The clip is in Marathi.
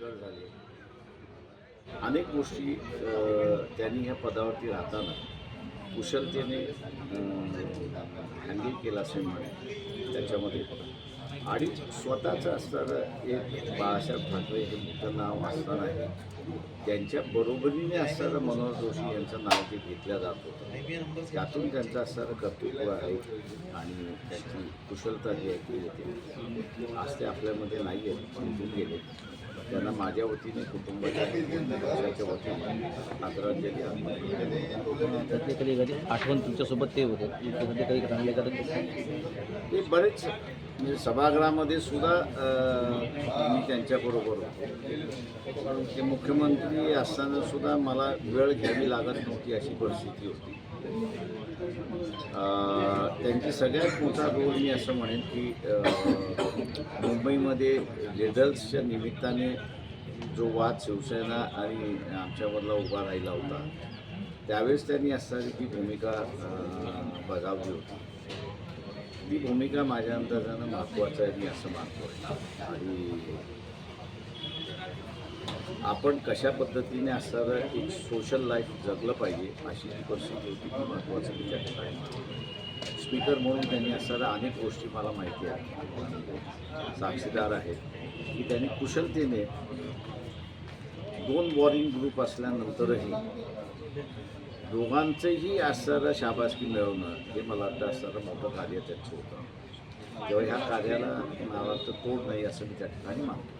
डॉक्टर झाले. अनेक गोष्टी त्यांनी ह्या पदावरती राहताना कुशलतेने हँडल केला असे म्हणे त्याच्यामध्ये. आणि स्वतःचं असणारं एक बाळासाहेब ठाकरे हे मोठं नाव आहे त्यांच्या बरोबरीने असणारं मनोहर जोशी यांचं नाव ते घेतलं जात होतं. त्यातून त्यांचं असणारं कर्तृत्व आहे आणि त्यांची कुशलता जी आहे ती येते. आज ते आपल्यामध्ये नाही आहेत पण माझ्या वतीने कुटुंबाच्या पक्षाच्या वतीने आदरांजली. त्यातले कधी कधी आठवण तुमच्यासोबत ते होते. त्यामध्ये काही चांगले करत ते बरेच म्हणजे सभागृहामध्ये सुद्धा मी त्यांच्याबरोबर होतो. ते मुख्यमंत्री असताना सुद्धा मला वेळ घ्यावी लागत नव्हती अशी परिस्थिती होती. त्यांची सगळ्यात मोठा रोल मी असं म्हणेन की मुंबईमध्ये रिझल्ट्सच्या निमित्ताने जो वाद शिवसेना आणि आमच्यामधला उभा राहिला होता त्यावेळेस त्यांनी असणारी ती भूमिका बजावली होती. ती भूमिका माझ्या अंदाजानं महत्त्वाचं आहे मी असं मानतो आणि आपण कशा पद्धतीने असणारं एक सोशल लाईफ जगलं पाहिजे अशी जी परिस्थिती होती ती महत्त्वाचं मी त्या ठिकाणी स्पीकर म्हणून त्यांनी असणाऱ्या अनेक गोष्टी मला माहिती आहेत साक्षीदार आहेत की त्यांनी कुशलतेने दोन वॉरिंग ग्रुप असल्यानंतरही दोघांचंही असणारं शाबासकी मिळवणं हे मला वाटतं असणारं मोठं कार्य त्यांचं होतं. तेव्हा ह्या कार्याला नावाचं तोड नाही असं मी त्या ठिकाणी मानतो.